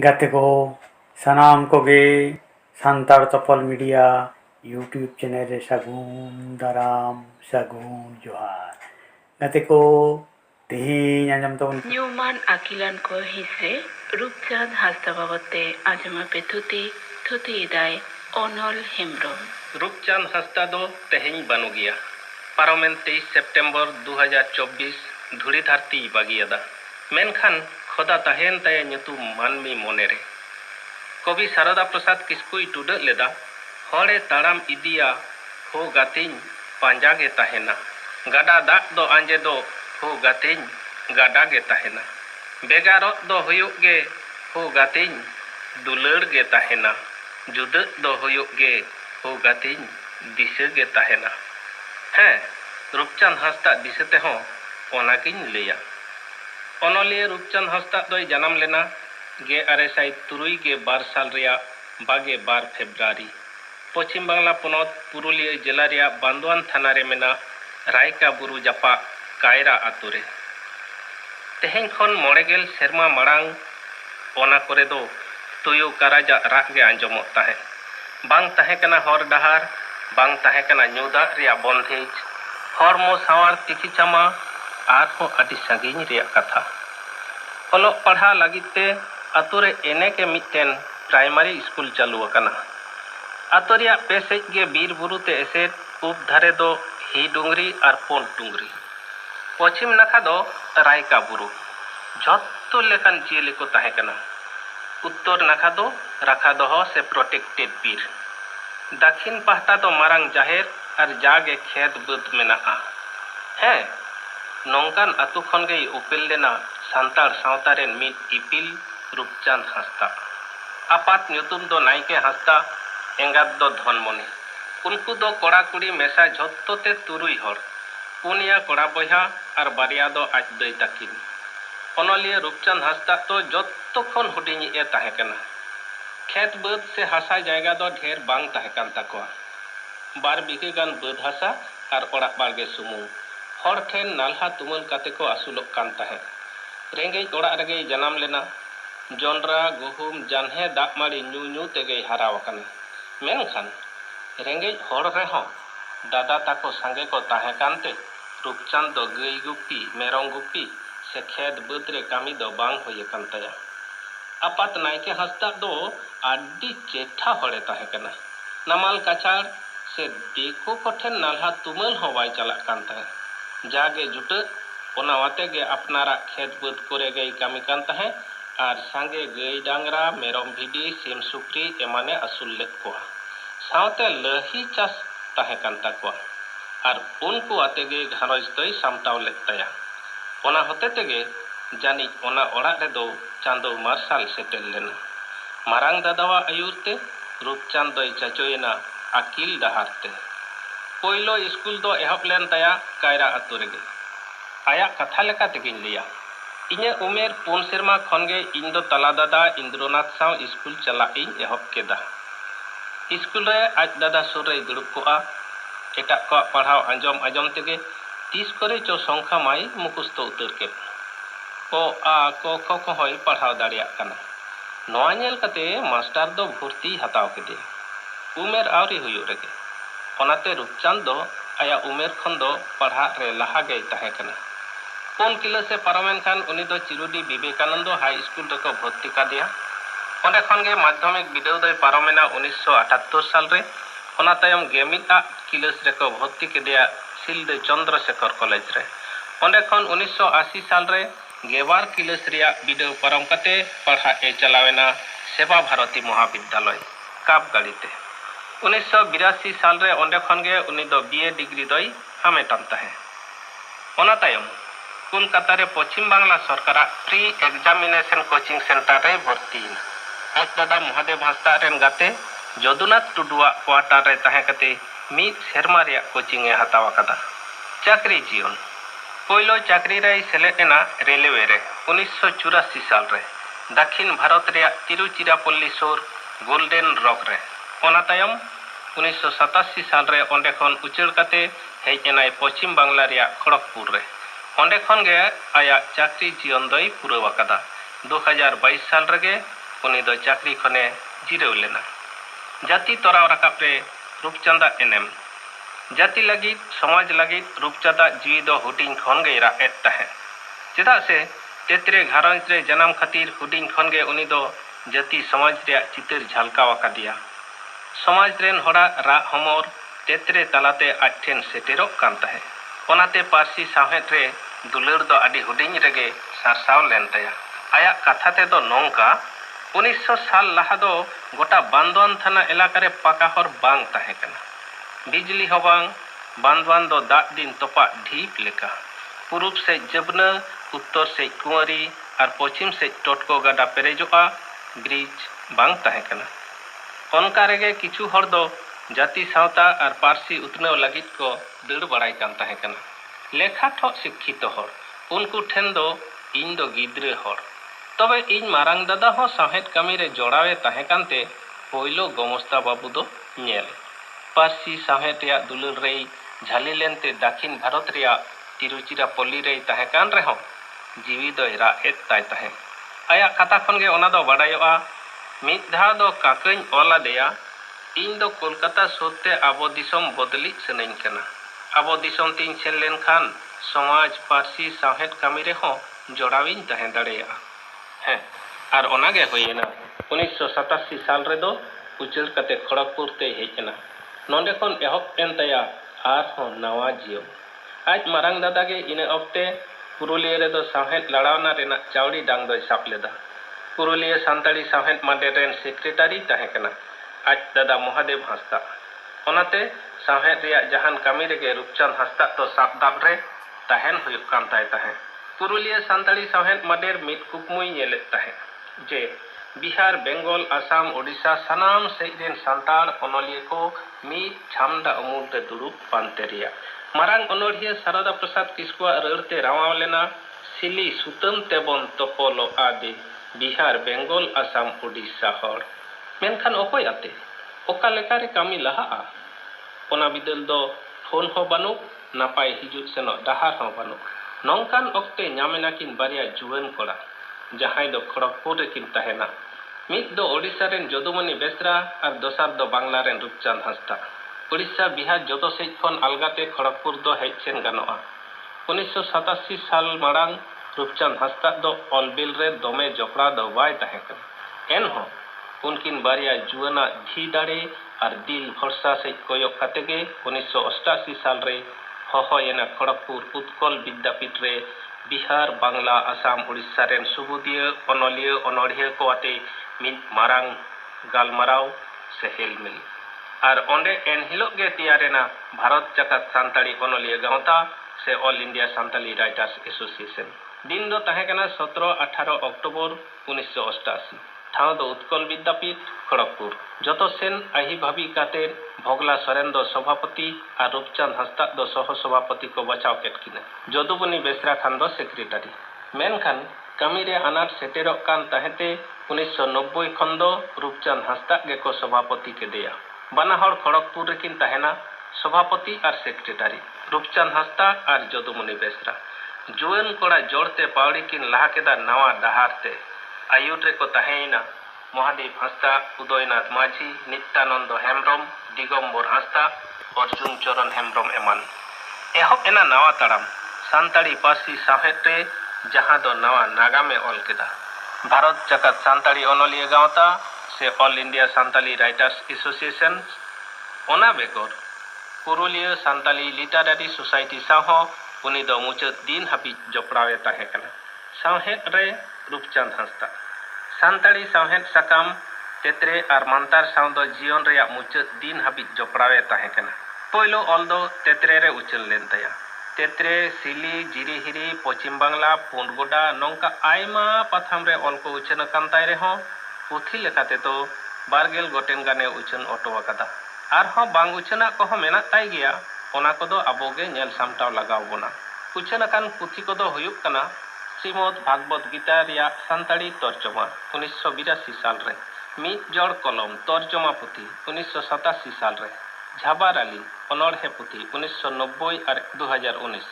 ᱜᱟᱛᱮ ᱠᱚ ᱥᱟᱱᱟᱢ ᱠᱚᱜᱮ ᱥᱟᱱᱛᱟᱲ ᱛᱚᱯᱚᱞ ᱢᱤᱰᱤᱭᱟ ᱤᱭᱩᱴᱤᱭᱩᱵᱽ ᱪᱮᱱᱮᱞ ᱨᱮ ᱥᱟᱹᱜᱩᱱ ᱫᱟᱨᱟᱢ ᱥᱟᱹᱜᱩᱱ ᱡᱚᱦᱟᱨ ᱜᱟᱛᱮ ᱠᱚ ᱛᱮᱦᱮᱧ ᱟᱸᱡᱚᱢ ᱛᱟᱵᱚᱱ ᱧᱩᱢᱟᱱ ᱟᱹᱠᱤᱞᱟᱱ ᱠᱚ ᱦᱤᱸᱥᱮ ᱨᱩᱯᱪᱟᱸᱫ ᱦᱟᱸᱥᱫᱟ ᱵᱟᱵᱚᱫᱛᱮ ᱟᱸᱡᱚᱢ ᱟᱯᱮ ᱛᱷᱩᱛᱤ ᱛᱷᱩᱛᱤᱭᱮᱫᱟᱭ ᱚᱱᱚᱞ ᱦᱮᱢᱵᱨᱚᱢ রূপচাঁদ হাসদা দো তেহেᱧ বানুগিয়া পারমেন তেইশ সেপ্টেম্বর দু হাজার চব্বিশ ধুড়ি ধারতি বাগিয়াদা মেনখান खदा तहन ताये मानमी मनेरे कवि शारदा प्रसाद किस्कु टुडा लेदा हड़े इदिया हो गति पाजागे तहना गाडा दाग दो आंजे दो हो गति गाडागे तहना बेगार दो होयोगे हो गाते दुलड़गे तहना जुदक दो हो गति दिसगे तहना हैं रूपचंद हंसता दिसते हों ओनाकिन लिया ᱚᱱᱚᱞᱤᱭᱟᱹ ᱨᱩᱯᱪᱟᱸᱫᱽ ᱦᱟᱸᱥᱫᱟᱜ ᱫᱚᱭ ᱡᱟᱱᱟᱢ ᱞᱮᱱᱟ ᱜᱮ ᱟᱨᱮ ᱥᱟᱭ ᱛᱩᱨᱩᱭ ᱜᱮ ᱵᱟᱨ ᱥᱟᱞ ᱨᱮᱭᱟᱜ ᱵᱟᱜᱮ ᱵᱟᱨ ᱯᱷᱮᱵᱽᱨᱟᱨᱤ ᱯᱚᱪᱷᱤᱢ ᱵᱟᱝᱞᱟ ᱯᱚᱱᱚᱛ ᱯᱩᱨᱩᱞᱤᱭᱟᱹ ᱡᱮᱞᱟ ᱨᱮᱭᱟᱜ ᱵᱟᱸᱫᱣᱟᱱ ᱛᱷᱟᱱᱟ ᱨᱮ ᱢᱮᱱᱟᱜ ᱨᱟᱭᱠᱟ ᱵᱩᱨᱩ ᱡᱟᱯᱟᱜ ᱠᱟᱭᱨᱟ ᱟᱛᱳ ᱨᱮ ᱛᱮᱦᱮᱧ ᱠᱷᱚᱱ ᱢᱚᱬᱮᱜᱮᱞ ᱥᱮᱨᱢᱟ ᱢᱟᱲᱟᱝ ᱚᱱᱟ ᱠᱚᱨᱮ ᱫᱚ ᱛᱩᱭᱩ ᱠᱟᱨᱟᱡᱟᱜ ᱨᱟᱜ ᱜᱮ ᱟᱸᱡᱚᱢᱚᱜ ᱛᱟᱦᱮᱸᱫ ᱵᱟᱝ ᱛᱟᱦᱮᱸ ᱠᱟᱱᱟ ᱦᱚᱨ ᱰᱟᱦᱟᱨ ᱵᱟᱝ ᱛᱟᱦᱮᱸ ᱠᱟᱱᱟ ᱧᱩ ᱫᱟᱜ ᱨᱮᱭᱟᱜ ᱵᱚᱱᱫᱮᱡ ᱦᱚᱲᱢᱚ ᱥᱟᱶᱟᱨ ᱛᱤᱠᱤ ᱪᱟᱢᱟ और कथा ओल पढ़ा लगते अतुरे एनेके मिटन प्राइमरी स्कूल चालू अतुरिया पे सजे बीर बुते एसेर उप धारे दो हि डुंगरी और पोल डुंगरी पश्चिम नाखा दो रायका बुरु जत्तो लेखान जीली को तहेकना उत्तर नाखा दो राखा दह से प्रोटेक्टेड बीर दक्षिण पाहता तो मारंग जाहिर और जागे खेत बुद मेना है ᱱᱚᱝᱠᱟᱱ ᱟᱛᱳ ᱠᱷᱚᱱᱜᱮᱭ ᱩᱯᱮᱞ ᱞᱮᱱᱟ ᱥᱟᱱᱛᱟᱲ ᱥᱟᱶᱛᱟ ᱨᱮᱱ ᱢᱤᱫ ᱤᱯᱤᱞ ᱨᱩᱯᱪᱟᱸᱫᱽ ᱦᱟᱸᱥᱫᱟ ᱟᱯᱟᱛ ᱧᱩᱛᱩᱢ ᱫᱚ ᱱᱟᱭᱠᱮ ᱦᱟᱸᱥᱫᱟ ᱮᱸᱜᱟᱛ ᱫᱚ ᱫᱷᱚᱱᱢᱚᱱᱤ ᱩᱱᱠᱩ ᱫᱚ ᱠᱚᱲᱟᱼᱠᱩᱲᱤ ᱢᱮᱥᱟ ᱡᱷᱚᱛᱚ ᱛᱮ ᱛᱩᱨᱩᱭ ᱦᱚᱲ ᱯᱩᱱᱭᱟ ᱠᱚᱲᱟ ᱵᱚᱭᱦᱟ ᱟᱨ ᱵᱟᱨᱭᱟ ᱫᱚ ᱟᱡ ᱫᱟᱹᱭ ᱛᱟᱹᱠᱤᱱ ᱚᱱᱚᱞᱤᱭᱟᱹ ᱨᱩᱯᱪᱟᱸᱫᱽ ᱦᱟᱸᱥᱫᱟ ᱫᱚ ᱡᱚᱛᱚ ᱠᱷᱚᱱ ᱦᱩᱰᱤᱧᱤᱡ ᱛᱟᱦᱮᱸ ᱠᱟᱱᱟ ᱠᱷᱮᱛ ᱵᱟᱹᱫᱽ ᱥᱮ ᱦᱟᱥᱟ ᱡᱟᱭᱜᱟ ᱫᱚ ᱰᱷᱮᱨ ᱵᱟᱝ ᱛᱟᱦᱮᱸ ᱠᱟᱱ ᱛᱟᱠᱚᱣᱟ ᱵᱟᱨ ᱵᱤᱜᱷᱟᱹ ᱜᱟᱱ ᱵᱟᱹᱫᱽ ᱦᱟᱥᱟ ᱟᱨ ᱚᱲᱟᱜ ᱵᱟᱲᱜᱮ ᱥᱩᱢᱩᱝ ᱦᱚᱲ ᱴᱷᱮᱱ ᱱᱟᱞᱦᱟ ᱛᱩᱢᱟᱹᱞ ᱠᱟᱛᱮ ᱠᱚ ᱟᱹᱥᱩᱞᱚᱜ ᱠᱟᱱ ᱛᱟᱦᱮᱸᱫ ᱨᱮᱸᱜᱮᱡ ᱚᱲᱟᱜ ᱨᱮᱜᱮᱭ ᱡᱟᱱᱟᱢ ᱞᱮᱱᱟ ᱡᱚᱱᱰᱨᱟ ᱜᱩᱦᱩᱢ ᱡᱟᱱᱦᱮ ᱫᱟᱜ ᱢᱟᱹᱲᱤ ᱧᱩ ᱧᱩ ᱛᱮᱜᱮᱭ ᱦᱟᱨᱟ ᱟᱠᱟᱱᱟ ᱢᱮᱱᱠᱷᱟᱱ ᱨᱮᱸᱜᱮᱡ ᱦᱚᱲ ᱨᱮᱦᱚᱸ ᱫᱟᱫᱟ ᱛᱟᱠᱚ ᱥᱟᱸᱜᱮ ᱠᱚ ᱛᱟᱦᱮᱸ ᱠᱟᱱᱛᱮ ᱨᱩᱯᱪᱟᱸᱫᱽ ᱫᱚ ᱜᱟᱹᱭ ᱜᱩᱯᱤ ᱢᱮᱨᱚᱢ ᱜᱩᱯᱤ ᱥᱮ ᱠᱷᱮᱛ ᱵᱟᱹᱫᱽ ᱨᱮ ᱠᱟᱹᱢᱤ ᱫᱚ ᱵᱟᱝ ᱦᱩᱭ ᱟᱠᱟᱱ ᱛᱟᱭᱟ ᱟᱯᱟᱛ ᱱᱟᱭᱠᱮ ᱦᱟᱸᱥᱫᱟ ᱫᱚ ᱟᱹᱰᱤ ᱪᱮᱴᱷᱟ ᱦᱚᱲᱮ ᱛᱟᱦᱮᱸ ᱠᱟᱱᱟ ᱱᱟᱢᱟᱞ ᱠᱟᱪᱟᱲ ᱥᱮ ᱫᱤᱠᱩ ᱠᱚᱴᱷᱮᱱ ᱱᱟᱞᱦᱟ ᱛᱩᱢᱟᱹᱞ ᱦᱚᱸ ᱵᱟᱭ ᱪᱟᱞᱟᱜ ᱠᱟᱱ ᱛᱟᱦᱮᱸᱫ जागे जुट ओनावाते गे अपनारा खेत बुद कुरे गई कामी कांत हैं आर सांगे गई डांगरा मेरम भिडी सिम सुक्री एमाने असुल लेत को सांते लही चास तहे कांत को आर उनको आते गे घनोज तोई सामताव लेत तया ओना होते ते गे जानी ओना ओड़ा रे दो चांदो मार्शल सेटल लेन मारांग दादावा आयुरते रूपचांदोई चाचोयना अकील दहारते ᱯᱳᱭᱞᱳ ᱤᱥᱠᱩᱞ ᱫᱚ ᱮᱦᱚᱵ ᱞᱮᱱ ᱛᱟᱭᱟ ᱠᱟᱭᱨᱟ ᱟᱛᱳ ᱨᱮᱜᱮ ᱟᱭᱟᱜ ᱠᱟᱛᱷᱟ ᱞᱮᱠᱟ ᱛᱮᱜᱤᱧ ᱞᱟᱹᱭᱟ ᱤᱧᱟᱹᱜ ᱩᱢᱮᱨ ᱯᱩᱱ ᱥᱮᱨᱢᱟ ᱠᱷᱚᱱ ᱜᱮ ᱤᱧ ᱫᱚ ᱛᱟᱞᱟ ᱫᱟᱫᱟ ᱤᱱᱫᱨᱚᱱᱟᱛᱷ ᱥᱟᱶ ᱤᱥᱠᱩᱞ ᱪᱟᱞᱟᱜ ᱤᱧ ᱮᱦᱚᱵ ᱠᱮᱫᱟ ᱤᱥᱠᱩᱞ ᱨᱮ ᱟᱡ ᱫᱟᱫᱟ ᱥᱩᱨ ᱨᱮᱭ ᱫᱩᱲᱩᱵ ᱠᱚᱜᱼᱟ ᱮᱴᱟᱜ ᱠᱚᱣᱟᱜ ᱯᱟᱲᱦᱟᱣ ᱟᱸᱡᱚᱢ ᱟᱸᱡᱚᱢ ᱛᱮᱜᱮ ᱛᱤᱥ ᱠᱚᱨᱮ ᱪᱚ ᱥᱚᱝᱠᱷᱟ ᱢᱟᱭ ᱢᱩᱠᱷᱚᱥᱛᱚ ᱩᱛᱟᱹᱨ ᱠᱮᱫ ᱠᱚ ᱟ ᱠᱚ ᱠᱚ ᱠᱚᱦᱚᱸᱭ ᱯᱟᱲᱦᱟᱣ ᱫᱟᱲᱮᱭᱟᱜ ᱠᱟᱱᱟ ᱱᱚᱣᱟ ᱧᱮᱞ ᱠᱟᱛᱮ ᱢᱟᱥᱴᱟᱨ ᱫᱚ ᱵᱷᱚᱨᱛᱤᱭ ᱦᱟᱛᱟᱣ ᱠᱮᱫᱮᱭᱟ ᱩᱢᱮᱨ ᱟᱹᱣᱨᱤ ᱦᱩᱭᱩᱜ ᱨᱮᱜᱮ ᱚᱱᱟᱛᱮ ᱨᱩᱯᱪᱟᱸᱫ ᱫᱚ ᱟᱭᱟᱜ ᱩᱢᱮᱨ ᱠᱷᱚᱱ ᱫᱚ ᱯᱟᱲᱦᱟᱜ ᱨᱮ ᱞᱟᱦᱟ ᱜᱮᱭ ᱛᱟᱦᱮᱸ ᱠᱟᱱᱟ ᱯᱩᱱ ᱠᱤᱞᱟᱹᱥᱮ ᱯᱟᱨᱚᱢᱮᱱ ᱠᱷᱟᱱ ᱩᱱᱤ ᱫᱚ ᱪᱤᱨᱩᱰᱤ ᱵᱤᱵᱮᱠᱟᱱᱚᱱᱫᱚ ᱦᱟᱭ ᱤᱥᱠᱩᱞ ᱨᱮᱠᱚ ᱵᱷᱚᱨᱛᱤ ᱠᱟᱫᱮᱭᱟ ᱚᱸᱰᱮ ᱠᱷᱚᱱᱜᱮ ᱢᱟᱫᱽᱫᱷᱚᱢᱤᱠ ᱵᱤᱰᱟᱹᱣ ᱫᱚᱭ ᱯᱟᱨᱚᱢᱮᱱᱟ ᱩᱱᱤᱥᱥᱚ ᱟᱴᱷᱟᱛᱛᱳᱨ ᱥᱟᱞᱨᱮ ᱚᱱᱟ ᱛᱟᱭᱚᱢ ᱜᱮᱢᱤᱫᱟᱜ ᱠᱤᱞᱟᱹᱥ ᱨᱮᱠᱚ ᱵᱷᱚᱨᱛᱤ ᱠᱮᱫᱮᱭᱟ ᱥᱤᱞᱫᱟᱹ ᱪᱚᱱᱫᱨᱚᱥᱮᱠᱷᱚᱨ ᱠᱚᱞᱮᱡᱽ ᱨᱮ ᱚᱸᱰᱮ ᱠᱷᱚᱱ ᱩᱱᱤᱥᱥᱚ ᱟᱥᱤ ᱥᱟᱞᱨᱮ ᱜᱮᱵᱟᱨ ᱠᱤᱞᱟᱹᱥ ᱨᱮᱭᱟᱜ ᱵᱤᱰᱟᱹᱣ ᱯᱟᱨᱚᱢ ᱠᱟᱛᱮ ᱯᱟᱲᱦᱟᱜ ᱮ ᱪᱟᱞᱟᱣᱮᱱᱟ ᱥᱮᱵᱟ ᱵᱷᱟᱨᱚᱛᱤ ᱢᱚᱦᱟ ᱵᱤᱫᱽᱫᱟᱞᱚᱭ ᱠᱟᱯ ᱜᱟᱹᱲᱤᱛᱮ ᱩᱱᱤᱥᱥᱚ ᱵᱤᱨᱟᱥᱤ ᱥᱟᱞᱨᱮ ᱚᱸᱰᱮ ᱠᱷᱚᱱᱜᱮ ᱩᱱᱤ ᱫᱚ ᱵᱤᱮ ᱰᱤᱜᱽᱨᱤ ᱫᱚᱭ ᱦᱟᱢᱮᱴᱟᱱ ᱛᱟᱦᱮᱸ ᱚᱱᱟ ᱛᱟᱭᱚᱢ ᱠᱳᱞᱠᱟᱛᱟ ᱨᱮ ᱯᱚᱪᱷᱤᱢ ᱵᱟᱝᱞᱟ ᱥᱚᱨᱠᱟᱨᱟᱜ ᱯᱨᱤ ᱮᱠᱡᱟᱢᱤᱱᱮᱥᱚᱱ ᱠᱳᱪᱤᱝ ᱥᱮᱱᱴᱟᱨ ᱨᱮᱭ ᱵᱷᱚᱨᱛᱤᱭᱮᱱᱟ ᱟᱡ ᱫᱟᱫᱟ ᱢᱚᱦᱟᱫᱮᱵ ᱦᱟᱸᱥᱫᱟ ᱨᱮᱱ ᱜᱟᱛᱮ ᱡᱚᱫᱩᱱᱟᱛᱷ ᱴᱩᱰᱩᱣᱟᱜ ᱠᱳᱣᱟᱴᱟᱨ ᱨᱮ ᱛᱟᱦᱮᱸ ᱠᱟᱛᱮ ᱢᱤᱫ ᱥᱮᱨᱢᱟ ᱨᱮᱭᱟᱜ ᱠᱳᱪᱤᱝ ᱮ ᱦᱟᱛᱟᱣ ᱟᱠᱟᱫᱟ ᱪᱟᱹᱠᱨᱤ ᱡᱤᱭᱚᱱ ᱯᱳᱭᱞᱳ ᱪᱟᱹᱠᱨᱤ ᱨᱮᱭ ᱥᱮᱞᱮᱫ ᱮᱱᱟ ᱨᱮᱞᱳᱣᱮ ᱨᱮ ᱩᱱᱤᱥᱥᱚ ᱪᱩᱨᱟᱥᱤ ᱥᱟᱞ ᱨᱮ ᱫᱟᱠᱷᱤᱱ ᱵᱷᱟᱨᱚᱛ ᱨᱮᱭᱟᱜ ᱛᱤᱨᱩᱪᱤᱨᱟᱯᱚᱞᱞᱤ ᱥᱳᱨ ᱜᱳᱞᱰᱮᱱ ᱨᱚᱠ ᱨᱮ ᱚᱱᱟ ᱛᱟᱭᱚᱢ ᱩᱱᱤᱥᱥᱚ ᱥᱟᱛᱟᱥᱤ ᱥᱟᱞᱨᱮ ᱚᱸᱰᱮ ᱠᱷᱚᱱ ᱩᱪᱟᱹᱲ ᱠᱟᱛᱮ ᱦᱮᱡ ᱮᱱᱟᱭ ᱯᱚᱪᱷᱤᱢ ᱵᱟᱝᱞᱟ ᱨᱮᱭᱟᱜ ᱠᱷᱚᱲᱚᱜᱽᱯᱩᱨ ᱨᱮ ᱚᱸᱰᱮ ᱠᱷᱚᱱ ᱜᱮ ᱟᱭᱟᱜ ᱪᱟᱹᱠᱨᱤ ᱡᱤᱭᱚᱱ ᱫᱚᱭ ᱯᱩᱨᱟᱹᱣ ᱟᱠᱟᱫᱟ ᱫᱩ ᱦᱟᱡᱟᱨ ᱵᱟᱭᱤᱥ ᱥᱟᱞ ᱨᱮᱜᱮ ᱩᱱᱤ ᱫᱚ ᱪᱟᱹᱠᱨᱤ ᱠᱷᱚᱱᱮ ᱡᱤᱨᱟᱹᱣ ᱞᱮᱱᱟ ᱡᱟᱹᱛᱤ ᱛᱚᱨᱟᱣ ᱨᱟᱠᱟᱵ ᱨᱮ ᱨᱩᱯᱪᱟᱸᱫᱟ ᱮᱱᱮᱢ ᱡᱟᱹᱛᱤ ᱞᱟᱹᱜᱤᱫ ᱥᱚᱢᱟᱡᱽ ᱞᱟᱹᱜᱤᱫ ᱨᱩᱯᱪᱟᱸᱫᱟ ᱡᱤᱣᱤ ᱫᱚ ᱦᱩᱰᱤᱧ ᱠᱷᱚᱱ ᱜᱮᱭ ᱨᱟᱜ ᱮᱫ ᱛᱟᱦᱮᱸᱫ ᱪᱮᱫᱟᱜ ᱥᱮ ᱛᱮᱛᱨᱮ ᱜᱷᱟᱨᱚᱸᱡᱽ ᱨᱮ ᱡᱟᱱᱟᱢ ᱠᱷᱟᱹᱛᱤᱨ ᱦᱩᱰᱤᱧ ᱠᱷᱚᱱ ᱜᱮ ᱩᱱᱤ ᱫᱚ ᱡᱟᱹᱛᱤ ᱥᱚᱢᱟᱡᱽ ᱨᱮᱭᱟᱜ ᱪᱤᱛᱟᱹᱨ ᱡᱷᱟᱞᱠᱟᱣ ᱟᱠᱟᱫᱮᱭᱟ ᱥᱚᱢᱟᱡᱽ ᱨᱮᱱ ᱦᱚᱲᱟᱜ ᱨᱟᱜ ᱦᱚᱢᱚᱨ ᱛᱮᱛᱨᱮ ᱛᱟᱞᱟᱛᱮ ᱟᱡ ᱴᱷᱮᱱ ᱥᱮᱴᱮᱨᱚᱜ ᱠᱟᱱ ᱛᱟᱦᱮᱸᱫ ᱚᱱᱟᱛᱮ ᱯᱟᱹᱨᱥᱤ ᱥᱟᱶᱦᱮᱫ ᱨᱮ ᱫᱩᱞᱟᱹᱲ ᱫᱚ ᱟᱹᱰᱤ ᱦᱩᱰᱤᱧ ᱨᱮᱜᱮ ᱥᱟᱨᱥᱟᱣ ᱞᱮᱱ ᱛᱟᱭᱟ ᱟᱭᱟᱜ ᱠᱟᱛᱷᱟ ᱛᱮᱫᱚ ᱱᱚᱝᱠᱟ ᱩᱱᱤᱥᱥᱚ ᱥᱟᱞ ᱞᱟᱦᱟ ᱫᱚ ᱜᱚᱴᱟ ᱵᱟᱱᱫᱣᱟᱱ ᱛᱷᱟᱱᱟ ᱮᱞᱟᱠᱟᱨᱮ ᱯᱟᱠᱟ ᱦᱚᱨ ᱵᱟᱝ ᱛᱟᱦᱮᱸ ᱠᱟᱱᱟ ᱵᱤᱡᱽᱞᱤ ᱦᱚᱸ ᱵᱟᱝ ᱵᱟᱱᱫᱣᱟᱱ ᱫᱚ ᱫᱟᱜ ᱫᱤᱱ ᱛᱚᱯᱟᱜ ᱰᱷᱤᱯ ᱞᱮᱠᱟ ᱯᱩᱨᱩᱵ ᱥᱮᱡ ᱡᱟᱹᱵᱽᱱᱟᱹ ᱩᱛᱛᱚᱨ ᱥᱮᱡ ᱠᱩᱸᱣᱟᱨᱤ ᱟᱨ ᱯᱚᱪᱷᱤᱢ ᱥᱮᱡ ᱴᱚᱴᱠᱚ ᱜᱟᱰᱟ ᱯᱮᱨᱮᱡᱚᱜᱼᱟ ᱵᱨᱤᱡᱽ ᱵᱟᱝ ᱛᱟᱦᱮᱸ ᱠᱟᱱᱟ ᱚᱱᱠᱟ ᱨᱮᱜᱮ ᱠᱤᱪᱷᱩ ᱦᱚᱲ ᱫᱚ ᱡᱟᱹᱛᱤ ᱥᱟᱶᱛᱟ ᱟᱨ ᱯᱟᱹᱨᱥᱤ ᱩᱛᱱᱟᱹᱣ ᱞᱟᱹᱜᱤᱫ ᱠᱚ ᱫᱟᱹᱲ ᱵᱟᱲᱟᱭ ᱠᱟᱱ ᱛᱟᱦᱮᱸ ᱠᱟᱱᱟ ᱞᱮᱠᱷᱟ ᱴᱷᱚᱜ ᱥᱤᱠᱠᱷᱤᱛᱚ ᱦᱚᱲ ᱩᱱᱠᱩ ᱴᱷᱮᱱ ᱫᱚ ᱤᱧ ᱫᱚ ᱜᱤᱫᱽᱨᱟᱹ ᱦᱚᱲ ᱛᱚᱵᱮ ᱤᱧ ᱢᱟᱨᱟᱝ ᱫᱟᱫᱟ ᱦᱚᱸ ᱥᱟᱶᱦᱮᱫ ᱠᱟᱹᱢᱤ ᱨᱮ ᱡᱚᱲᱟᱣᱮ ᱛᱟᱦᱮᱸ ᱠᱟᱱᱛᱮ ᱯᱳᱭᱞᱳ ᱜᱚᱢᱚᱥᱛᱟ ᱵᱟᱹᱵᱩ ᱫᱚ ᱧᱮᱞ ᱯᱟᱹᱨᱥᱤ ᱥᱟᱶᱦᱮᱫ ᱨᱮᱭᱟᱜ ᱫᱩᱞᱟᱹᱲ ᱨᱮᱭ ᱡᱷᱟᱹᱞᱤ ᱞᱮᱱᱛᱮ ᱫᱟᱹᱠᱷᱤᱱ ᱵᱷᱟᱨᱚᱛ ᱨᱮᱭᱟᱜ ᱛᱤᱨᱩᱪᱤᱨᱟᱯᱚᱞᱞᱤ ᱨᱮᱭ ᱛᱟᱦᱮᱸ ᱠᱟᱱ ᱨᱮᱦᱚᱸ ᱡᱤᱣᱤ ᱫᱚᱭ ᱨᱟᱜ ᱮᱫ ᱛᱟᱭ ᱛᱟᱦᱮᱸᱫ ᱟᱭᱟᱜ ᱠᱟᱛᱷᱟ ᱠᱷᱚᱱ ᱜᱮ ᱚᱱᱟ ᱫᱚ ᱵᱟᱰᱟᱭᱚᱜᱼᱟ ᱢᱤᱫ ᱫᱷᱟᱣ ᱫᱚ ᱠᱟᱠᱟᱧ ᱚᱞ ᱟᱫᱮᱭᱟ ᱤᱧ ᱫᱚ ᱠᱳᱞᱠᱟᱛᱟ ᱛᱮ ᱟᱵᱚ ᱫᱤᱥᱚᱢ ᱵᱚᱫᱞᱤ ᱥᱟᱱᱟᱧ ᱠᱟᱱᱟ ᱟᱵᱚ ᱫᱤᱥᱚᱢ ᱛᱤᱧ ᱥᱮᱱ ᱞᱮᱱᱠᱷᱟᱱ ᱥᱚᱢᱟᱡᱽ ᱯᱟᱹᱨᱥᱤ ᱥᱟᱶᱦᱮᱫ ᱠᱟᱹᱢᱤ ᱨᱮᱦᱚᱸ ᱡᱚᱲᱟᱣᱤᱧ ᱛᱟᱦᱮᱸ ᱫᱟᱲᱮᱭᱟᱜᱼᱟ ᱦᱮᱸ ᱟᱨ ᱚᱱᱟᱜᱮ ᱦᱩᱭᱮᱱᱟ ᱩᱱᱤᱥᱥᱚ ᱥᱟᱛᱟᱥᱤ ᱥᱟᱞ ᱨᱮᱫᱚ ᱩᱪᱟᱹᱲ ᱠᱟᱛᱮ ᱠᱷᱚᱲᱚᱜᱽᱯᱩᱨ ᱛᱮᱭ ᱦᱮᱡ ᱮᱱᱟ ᱱᱚᱸᱰᱮ ᱠᱷᱚᱱ ᱮᱦᱚᱵ ᱮᱱ ᱛᱟᱭᱟ ᱟᱨᱦᱚᱸ ᱱᱟᱣᱟ ᱡᱤᱭᱚᱱ ᱟᱡ ᱢᱟᱨᱟᱝ ᱫᱟᱫᱟ ᱤᱱᱟᱹ ᱚᱠᱛᱮ ᱯᱩᱨᱩᱞᱤᱭᱟᱹ ᱨᱮᱫᱚ ᱥᱟᱶᱦᱮᱫ ᱞᱟᱲᱟᱣᱱᱟ ᱨᱮᱱᱟᱜ ᱪᱟᱣᱰᱤ ᱰᱟᱝ ᱫᱚᱭ ᱥᱟᱵ ᱞᱮᱫᱟ पुरुलिया सानी सहेद मंडे सेक्रेटारी आज दादा महादेव हंसद सहेद जहां कमी रेगे रूपचंद हंसद तो सब दबरे तहन होता है पुरुलिया सानी सहेद मंडे मीट कुकमुले जे बिहार बंगल आसाम ओडिशा सनाम सजन सानलिया को छामा उमूरते दुब पानते मारंग अनड़िया सारदा प्रसाद किसकुआ रड़ते रावलेना सिली सूतम तेबन तपल तो आदि ᱵᱤᱦᱟᱨ ᱵᱮᱝᱜᱚᱞ ᱟᱥᱟᱢ ᱩᱰᱤᱥᱥᱟ ᱦᱚᱲ ᱢᱮᱱᱠᱷᱟᱱ ᱚᱠᱚᱭ ᱟᱛᱮ ᱚᱠᱟ ᱞᱮᱠᱟᱨᱮ ᱠᱟᱹᱢᱤ ᱞᱟᱦᱟᱜᱼᱟ ᱚᱱᱟ ᱵᱤᱫᱟᱹᱞ ᱫᱚ ᱯᱷᱳᱱ ᱦᱚᱸ ᱵᱟᱹᱱᱩᱜ ᱱᱟᱯᱟᱭ ᱦᱤᱡᱩᱜ ᱥᱮᱱᱚᱜ ᱰᱟᱦᱟᱨ ᱦᱚᱸ ᱵᱟᱹᱱᱩᱜ ᱱᱚᱝᱠᱟᱱ ᱚᱠᱛᱮ ᱧᱟᱢᱮᱱᱟᱠᱤᱱ ᱵᱟᱨᱭᱟ ᱡᱩᱣᱟᱹᱱ ᱠᱚᱲᱟ ᱡᱟᱦᱟᱸᱭ ᱫᱚ ᱠᱷᱚᱲᱚᱜᱽᱯᱩᱨ ᱨᱮᱠᱤᱱ ᱛᱟᱦᱮᱱᱟ ᱢᱤᱫ ᱫᱚ ᱳᱰᱤᱥᱟ ᱨᱮᱱ ᱡᱚᱫᱩᱢᱚᱱᱤ ᱵᱮᱥᱨᱟ ᱟᱨ ᱫᱚᱥᱟᱨ ᱫᱚ ᱵᱟᱝᱞᱟ ᱨᱮᱱ ᱨᱩᱯᱪᱟᱸᱫ ᱦᱟᱸᱥᱫᱟ ᱳᱰᱤᱥᱟ ᱵᱤᱦᱟᱨ ᱡᱚᱛᱚ ᱥᱮᱡ ᱠᱷᱚᱱ ᱟᱞᱜᱟᱛᱮ ᱠᱷᱚᱲᱚᱜᱽᱯᱩᱨ ᱫᱚ ᱦᱮᱡ ᱥᱮᱱ ᱜᱟᱱᱚᱜᱼᱟ ᱩᱱᱤᱥᱥᱚ ᱥᱟᱛᱟᱥᱤ ᱥᱟᱞ ᱢᱟᱲᱟᱝ ᱨᱩᱯᱪᱟᱸᱫᱽ ᱦᱟᱸᱥᱫᱟᱜ ᱫᱚ ᱚᱞᱵᱤᱞ ᱨᱮ ᱫᱚᱢᱮ ᱡᱚᱯᱲᱟᱣ ᱫᱚ ᱵᱟᱭ ᱛᱟᱦᱮᱸ ᱠᱟᱱᱟ ᱮᱱᱦᱚᱸ ᱩᱱᱠᱤᱱ ᱵᱟᱨᱭᱟ ᱡᱩᱣᱟᱹᱱᱟᱜ ᱫᱷᱤ ᱫᱟᱲᱮ ᱟᱨ ᱫᱤᱞ ᱵᱷᱚᱨᱥᱟ ᱥᱮᱡ ᱠᱚᱭᱚᱜ ᱠᱟᱛᱮ ᱜᱮ ᱩᱱᱤᱥᱥᱚ ᱚᱥᱴᱟᱥᱤ ᱥᱟᱞ ᱥᱟᱞᱨᱮ ᱦᱚᱦᱚᱭᱮᱱᱟ ᱠᱷᱚᱲᱚᱜᱽᱯᱩᱨ ᱩᱛᱠᱚᱞ ᱵᱤᱫᱽᱫᱟᱯᱤᱴ ᱨᱮ ᱵᱤᱦᱟᱨ ᱵᱟᱝᱞᱟ ᱟᱥᱟᱢ ᱩᱲᱤᱥᱥᱟ ᱨᱮᱱ ᱥᱩᱵᱩᱫᱤᱭᱟᱹ ᱚᱱᱚᱞᱤᱭᱟᱹ ᱚᱱᱚᱲᱦᱤᱭᱟᱹ ᱠᱚ ᱟᱛᱮ ᱢᱤᱫ ᱢᱟᱨᱟᱝ ᱜᱟᱞᱢᱟᱨᱟᱣ ᱥᱮ ᱦᱮᱞᱢᱮᱞ ᱟᱨ ᱚᱸᱰᱮ ᱮᱱᱦᱤᱞᱳᱜ ᱜᱮ ᱛᱮᱭᱟᱨ ᱮᱱᱟ ᱵᱷᱟᱨᱚᱛ ᱡᱟᱠᱟᱛ ᱥᱟᱱᱛᱟᱲᱤ ᱚᱱᱚᱞᱤᱭᱟᱹ ᱜᱟᱶᱛᱟ ᱥᱮ all India Santali writers association ᱫᱤᱱ ᱫᱚ ᱛᱟᱦᱮᱸ ᱠᱟᱱᱟ ᱥᱚᱛᱨᱚ ᱟᱴᱷᱟᱨᱚ ᱚᱠᱴᱳᱵᱚᱨ ᱩᱱᱤᱥᱥᱚ ᱚᱥᱴᱟᱥᱤ ᱴᱷᱟᱶ ᱫᱚ ᱩᱛᱠᱚᱞ ᱵᱤᱫᱽᱫᱟᱯᱤᱴ ᱠᱷᱚᱲᱚᱜᱽᱯᱩᱨ ᱡᱚᱛᱚ ᱥᱮᱱ ᱟᱹᱦᱤᱵᱷᱟᱹᱵᱤ ᱠᱟᱛᱮᱫ ᱵᱷᱚᱜᱽᱞᱟ ᱥᱚᱨᱮᱱ ᱫᱚ ᱥᱚᱵᱷᱟᱯᱚᱛᱤ ᱟᱨ ᱨᱩᱯᱪᱟᱸᱫ ᱦᱟᱸᱥᱫᱟᱜ ᱫᱚ ᱥᱚᱦᱚ ᱥᱚᱵᱷᱟᱯᱚᱛᱤ ᱠᱚ ᱵᱟᱪᱷᱟᱣ ᱠᱮᱫ ᱠᱤᱱᱟᱹ ᱡᱚᱫᱩᱵᱚᱱᱤ ᱵᱮᱥᱨᱟ ᱠᱷᱟᱱ ᱫᱚ ᱥᱮᱠᱨᱮᱴᱟᱨᱤ ᱢᱮᱱᱠᱷᱟᱱ ᱠᱟᱹᱢᱤᱨᱮ ᱟᱱᱟᱴ ᱥᱮᱴᱮᱨᱚᱜ ᱠᱟᱱ ᱛᱟᱦᱮᱸᱛᱮ ᱩᱱᱤᱥᱥᱚ ᱱᱚᱵᱵᱳᱭ ᱠᱷᱚᱱ ᱫᱚ ᱨᱩᱯᱪᱟᱸᱫ ᱦᱟᱸᱥᱫᱟᱜ ᱜᱮᱠᱚ ᱥᱚᱵᱷᱟᱯᱚᱛᱤ ᱠᱮᱫᱮᱭᱟ ᱵᱟᱱᱟ ᱦᱚᱲ ᱠᱷᱚᱲᱚᱜᱽᱯᱩᱨ ᱨᱮᱠᱤᱱ ᱛᱟᱦᱮᱱᱟ ᱥᱚᱵᱷᱟᱯᱚᱛᱤ ᱟᱨ ᱥᱮᱠᱨᱮᱴᱟᱨᱤ রূপচাঁদ হাসদা আর যদুমণি বেসরা ᱡᱩᱣᱟᱹᱱ ᱠᱚᱲᱟ ᱡᱳᱨᱛᱮ ᱯᱟᱣᱲᱤ ᱠᱤᱱ ᱞᱟᱦᱟ ᱠᱮᱫᱟ ᱱᱟᱣᱟ ᱰᱟᱦᱟᱨ ᱛᱮ ᱟᱭᱩᱨ ᱨᱮᱠᱚ ᱛᱟᱦᱮᱸᱭᱮᱱᱟ মহাদেব হাঁসদা উদয়নাথ মাঝি নিত্যানন্দ হেমব্রম দিগম্বর হাঁসদা অর্জুন চরণ হেমব্রম এমান এহব এনা নাওয়া তাড়াম সান্তাড়ি পার্সি সাহেদ রে ᱡᱟᱦᱟᱸ ᱫᱚ ᱱᱟᱣᱟ ᱱᱟᱜᱟᱢᱮ ᱚᱞ ᱠᱮᱫᱟ ᱵᱷᱟᱨᱚᱛ ᱡᱟᱠᱟᱛ ᱥᱟᱱᱛᱟᱲᱤ ᱚᱱᱚᱞᱤᱭᱟᱹ ᱜᱟᱶᱛᱟ ᱥᱮ all India Santali writers association ᱚᱱᱟ ᱵᱮᱜᱚᱨ ᱯᱩᱨᱩᱞᱤᱭᱟᱹ ᱥᱟᱱᱛᱟᱞᱤ ᱞᱤᱴᱟᱨᱟᱨᱤ ᱥᱳᱥᱟᱭᱴᱤ ᱥᱟᱶ ᱦᱚᱸ উনিতো মুছত দিন হাবি জপড়াএতা হেকনা সাহে রে রূপচাঁদ হাসতা সাঁতালি সাহেত সকম তেত্রে আরমানতার সাউদ জিয়ন রে মুছত দিন হাবি জপড়াএতা হেকনা পইলো অলদো তেত্রে রে উচল লেনতায়া তেত্রে সিলি জিরেহিরে পশ্চিম বাংলা পুন্ডগোডা নonka আইমা patham রে অলকো উছনা কানতাই রে হ পথি লেখাতে তো বարգেল গটেন গানে উছন অটো ওয়াকাদা আর হ বাং উছনা কো হ মেনাতাই গিয়া ᱚᱱᱟ ᱠᱚᱫᱚ ᱟᱵᱚᱜᱮ ᱧᱮᱞ ᱥᱟᱢᱴᱟᱣ ᱞᱟᱜᱟᱣ ᱵᱚᱱᱟ ᱩᱪᱷᱟᱹᱱ ᱟᱠᱟᱱ ᱯᱩᱛᱷᱤ ᱠᱚᱫᱚ ᱦᱩᱭᱩᱜ ᱠᱟᱱᱟ ᱥᱨᱤᱢᱚᱫᱽ ᱵᱷᱟᱜᱽᱵᱚᱛ ᱜᱤᱛᱟ ᱨᱮᱭᱟᱜ ᱥᱟᱱᱛᱟᱲᱤ ᱛᱚᱨᱡᱚᱢᱟ ᱩᱱᱤᱥᱥᱚ ᱵᱤᱨᱟᱥᱤ ᱥᱟᱞᱨᱮ ᱢᱤᱫ ᱡᱚᱲ ᱠᱚᱞᱚᱢ ᱛᱚᱨᱡᱚᱢᱟ ᱯᱩᱛᱷᱤ ᱩᱱᱤᱥᱥᱚ ᱥᱟᱛᱟᱥᱤ ᱥᱟᱞᱨᱮ ᱡᱷᱟᱵᱟᱨ ᱟলী ᱚᱱᱚᱬᱦᱮ ᱯᱩᱛᱷᱤ ᱩᱱᱤᱥᱥᱚ ᱱᱚᱵᱵᱳᱭ ᱟᱨ ᱫᱩ ᱦᱟᱡᱟᱨ ᱩᱱᱤᱥ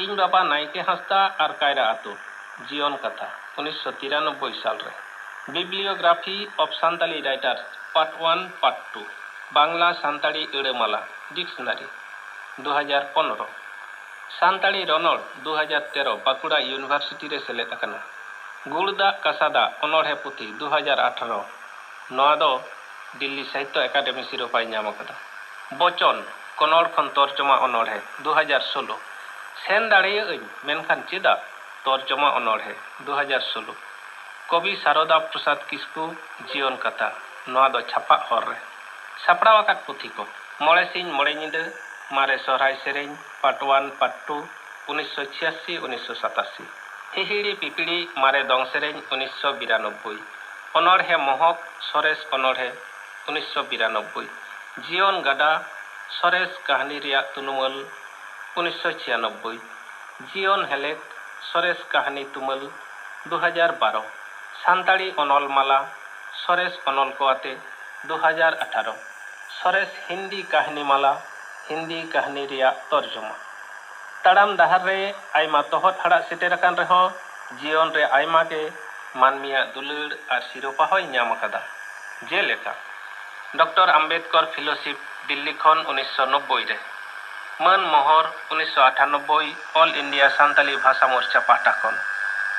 ᱤᱧ ᱵᱟᱵᱟ ᱱᱟᱭᱠᱮ ᱦᱟᱸᱥᱫᱟ ᱟᱨ ᱠᱟᱭᱨᱟ ᱟᱛᱳ জীবন কথা উনিশশো তিরানব্বই সালে bibliography of Santali writer part one part two Bangla Santali এড়েমালা ডিকশনারি দু হাজার পনেরো ᱥᱟᱱᱛᱟᱲᱤ ᱨᱚᱱᱚᱲ ᱫᱩ ᱦᱟᱡᱟᱨ ᱛᱮᱨᱚ ᱵᱟᱸᱠᱩᱲᱟ ᱤᱭᱩᱱᱤᱵᱷᱟᱨᱥᱤᱴᱤ ᱨᱮ ᱥᱮᱞᱮᱫ ᱟᱠᱟᱱᱟ ᱜᱩᱲᱫᱟᱜ ᱠᱟᱥᱟᱫᱟ ᱚᱱᱚᱬᱦᱮ ᱯᱩᱛᱷᱤ ᱫᱩ ᱦᱟᱡᱟᱨ ᱟᱴᱷᱨᱚ ᱱᱚᱣᱟ ᱫᱚ ᱫᱤᱞᱞᱤ ᱥᱟᱦᱤᱛᱛᱚ ᱮᱠᱟᱰᱮᱢᱤ ᱥᱤᱨᱳᱯᱟᱭ ᱧᱟᱢ ᱟᱠᱟᱫᱟ ᱵᱚᱪᱚᱱ ᱠᱚᱱᱚᱲ ᱠᱷᱚᱱ ᱛᱚᱨᱡᱚᱢᱟ ᱚᱱᱚᱬᱦᱮ ᱫᱩ ᱦᱟᱡᱟᱨ ᱥᱳᱞᱳ ᱥᱮᱱ ᱫᱟᱲᱮᱭᱟᱜ ᱢᱮᱱᱠᱷᱟᱱ ᱪᱮᱫᱟᱜ ᱛᱚᱨᱡᱚᱢᱟ ᱚᱱᱚᱬᱦᱮ ᱫᱩ ᱦᱟᱡᱟর ᱥᱳᱞᱳ ᱠᱚᱵᱤ ᱥᱟᱨᱚᱫᱟ ᱯᱨᱚᱥᱟᱫᱽ ᱠᱤᱥᱠᱩ ᱡᱤᱭᱚᱱ ᱠᱟᱛᱷᱟ ᱱᱚᱣᱟ ᱫᱚ ᱪᱷᱟᱯᱟᱜ ᱦᱚᱨ ᱨᱮ ᱥᱟᱯᱲᱟᱣ ᱟᱠᱟᱫ ᱯᱩᱛᱷᱤ ᱠᱚ ᱢᱚᱬᱮ ᱥᱤᱧ ᱢᱚᱬᱮ ᱧᱤᱫᱟᱹ ᱩᱱᱤᱥᱥᱚ ᱥᱟᱛᱟᱥᱤ ᱦᱤᱦᱤ ᱯᱟᱨᱴ ᱚᱣᱟᱱ ᱯᱟᱨᱴ ᱴᱩ ᱩᱱᱤᱥᱥᱚ ᱪᱷᱤᱭᱟᱥᱤ ᱩᱱᱤᱥᱥᱚ ᱥᱟᱛᱟᱥᱤ ᱦᱤᱦᱤᱲᱤ ᱯᱤᱯᱤᱲᱤ ᱢᱟᱨᱮ ᱫᱚᱝ ᱥᱮᱨᱮᱧ ᱯᱟᱨᱴ ᱚᱣᱟᱱ ᱯᱟᱨᱴ ᱴᱩ ᱩᱱᱤᱥᱥᱚ ᱪᱷᱤᱭᱟᱥᱤ ᱩᱱᱤᱥᱥᱚ ᱥᱟᱛᱟᱥᱤ ᱦᱤᱦᱤᱲᱤ ᱯᱤᱯᱤᱲᱤ ᱢᱟᱨᱮ ᱫᱚᱝ ᱥᱮᱨᱮᱧ ᱩᱱᱤᱥᱥᱚ ᱵᱤᱨᱟᱱᱚᱵᱵᱳᱭ ᱦᱤᱦᱤᱲᱤ ᱯᱤᱯᱤᱲᱤ ᱢᱟᱨᱮ ᱫᱚᱝ ᱥᱮᱨᱮᱧ ᱩᱱᱤᱥᱥᱚ ᱵᱤᱨᱟᱱᱚᱵᱵᱳᱭ ᱚᱱᱚᱲᱦᱮᱸ ᱢᱟᱨᱮ ᱫᱚᱝ ᱥᱮᱨᱮᱧ ᱩᱱᱤᱥᱥᱚ ᱵᱤᱨᱟᱱᱚᱵᱵᱳᱭ ᱡᱤᱭᱚᱱ ᱜᱟᱰᱟ ᱥᱚᱨᱮᱥ ᱠᱟᱹᱦᱱᱤ ᱨᱮᱭᱟᱜ ᱛᱩᱱᱩᱢᱟᱹᱞ ᱩᱱᱤᱥᱥᱚ ᱪᱷᱤᱭᱟᱱᱚᱵᱵᱳᱭ ᱡᱤᱭᱚᱱ ᱦᱮᱞᱮᱫ ᱥᱚᱨᱮᱥ ᱠᱟᱹᱦᱱᱤ ᱛᱩᱢᱟᱹᱞ ᱫᱩ ᱦᱟᱡᱟᱨ ᱵᱟᱨᱚ ᱥᱟᱱᱛᱟᱲᱤ ᱚᱱᱚᱞ ᱢᱟᱞᱟ ᱥᱚᱨᱮᱥ ᱚᱱᱚᱞ ᱠᱚᱣᱟᱛᱮ ᱫᱩ ᱦᱟᱡᱟᱨ ᱟᱴᱷᱟᱨᱚ ᱥᱚᱨᱮᱥ ᱦᱤᱱᱫᱤ ᱠᱟᱹᱦᱱᱤ ᱢᱟᱞᱟ ᱦᱤᱱᱫᱤ ᱠᱟᱹᱦᱱᱤ ᱨᱮᱭᱟᱜ ᱛᱚᱨᱡᱚᱢᱟ ᱛᱟᱲᱟᱢ ᱰᱟᱦᱟᱨ ᱨᱮ ᱟᱭᱢᱟ ᱛᱚᱦᱚᱫ ᱦᱟᱲᱟᱜ ᱥᱮᱴᱮᱨ ᱟᱠᱟᱱ ᱨᱮᱦᱚᱸ ᱡᱤᱭᱚᱱ ᱨᱮ ᱟᱭᱢᱟ ᱜᱮ ᱢᱟᱹᱱᱢᱤᱭᱟᱜ ᱫᱩᱞᱟᱹᱲ ᱟᱨ ᱥᱤᱨᱚᱯᱟ ᱦᱚᱸᱭ ᱧᱟᱢ ᱟᱠᱟᱫᱟ ᱡᱮᱞᱮᱠᱟ ᱰᱚᱠᱴᱚᱨ ᱟᱢᱵᱮᱫᱠᱚᱨ ᱯᱷᱤᱞᱳᱥᱤᱯ ᱫᱤᱞᱞᱤ ᱠᱷᱚᱱ ᱩᱱᱤᱥᱥᱚ নব্বই ᱨᱮ ᱢᱟᱹᱱ ᱢᱚᱦᱚᱨ ᱩᱱᱤᱥᱥᱚ ᱟᱴᱷᱟᱱᱚᱵᱵᱳᱭ ᱚᱞ ᱤᱱᱰᱤᱭᱟ সান্তালি ᱵᱷᱟᱥᱟ ᱢᱳᱨᱪᱟ ᱯᱟᱦᱴᱟ ᱠᱷᱚᱱ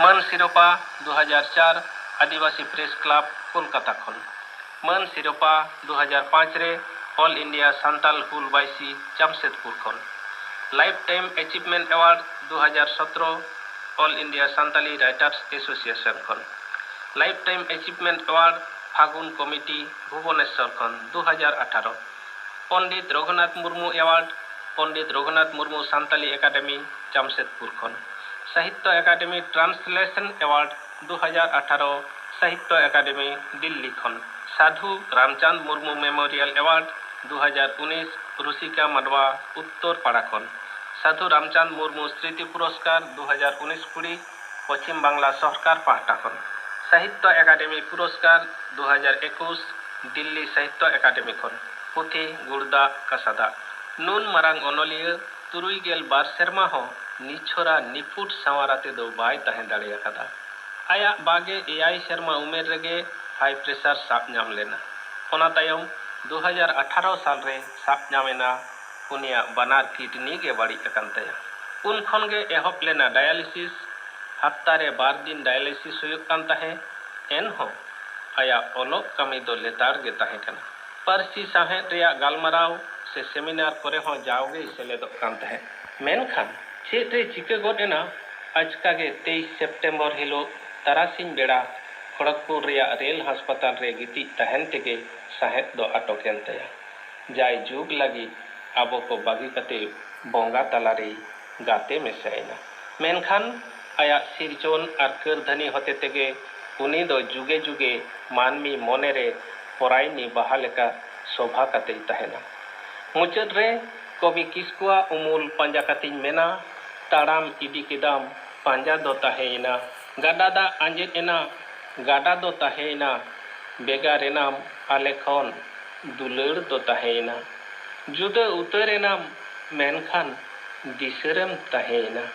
মান ᱥᱤᱨᱚᱯᱟ ᱫᱩ ᱦᱟᱡᱟᱨ ᱪᱟᱨ ᱟᱹᱫᱤᱵᱟᱹᱥᱤ ᱯᱨᱮᱥ ᱠᱞᱟᱵᱽ ᱠᱳᱞᱠᱟᱛᱟ ᱠᱷᱚᱱ ᱢᱟᱹᱱ ᱥᱤᱨᱚᱯᱟ ᱫᱩ ᱦᱟᱡᱟᱨ ᱯᱟᱸᱪ ᱨᱮ অল ইন্ডিয়া সান্তাল হুল বাইসি জামশেদপুর খন লাইফ টাইম এচিভমেন্ট অ্যাওয়ার্ড দু হাজার সতেরো all India Santali writers association খন lifetime achievement award Phagun committee Bhubaneswar খন দু হাজার আঠারো পণ্ডিত রঘুনাথ মুর্মু অ্যাওয়ার্ড পণ্ডিত রঘুনাথ মুর্মু সান্তালি একাডেমি জামশেদপুর খন সাহিত্য একাডেমি ট্রান্সলেশন অ্যাওয়ার্ড দু হাজার আঠারো সাহিত্য একাডেমি দিল্লি খন সাধু রামচাঁদ মুর্মু মেমোরিয়াল অ্যাওয়ার্ড দু হাজার উনিশ মাডওয়া উত্তর পাড়াখন সাধু রামচাঁদ মুরমু স্মৃতি পুরস্কার দু কুড়ি পশ্চিম বাংলা সরকার পাহাটাখন সাহিত্য একাডেমি পুরস্কার দু দিল্লি সাহিত্য একাডেমি খন পুথি গুড়দা কাসাদা নুন মারাং অনলীয় তুরুই গেল বার সেরমা হ নিছরা নিপুট সাওয়ারাতে দো বাই তাহে দাঁড়িয়ে কাদা আয়া বাগে এআই সেরমা উমের রেগে হাই প্রেসার সাপ নাম লেনা ওনা তায়ম 2018 साल बनार किडनी के बड़ी उन खन के एहब लेना डायलिसिस हफ्तारे बार दिन डायलिसिस एनहो आया अलग कमी दो लेतार गे पर्सी साहेद गालमाराव से सेमिनार कोरे हो जाओगे सेलेदन मेनखान चेत चिके गजका तेईस सेप्टेम्बर हिलो तारासी बेड़ा खड़गपुर रेल हस्पताल रे गितिज तहन तक सहेद दो अटकन तया जाय जुग लगे अब को बगी कते बोंगा तला रे गाते में सेना मेनखान आया सिरजन और कर्धनी होते तेगे उनी दो जुगे जुगे मानमी मोने रे पराइनी बहाल का शोभा कते तहना मुचद रे कवि किस्कुआ उमूल पांजा कते मेना ताराम इदी केदाम पांजा दो तहेना गाडा दा ᱜᱟᱰᱟ ᱫᱚ ᱛᱟᱦᱮᱸᱭᱮᱱᱟ ᱟᱞᱮ ᱠᱷᱚᱱ ᱫᱩᱞᱟᱹᱲ ᱫᱚ ᱛᱟᱦᱮᱸᱭᱮᱱᱟ ᱡᱩᱫᱟᱹ ᱩᱛᱟᱹᱨ ᱮᱱᱟᱢ ᱢᱮᱱᱠᱷᱟᱱ ᱫᱤᱥᱟᱹᱨᱮᱢ ᱛᱟᱦᱮᱸᱭᱮᱱᱟ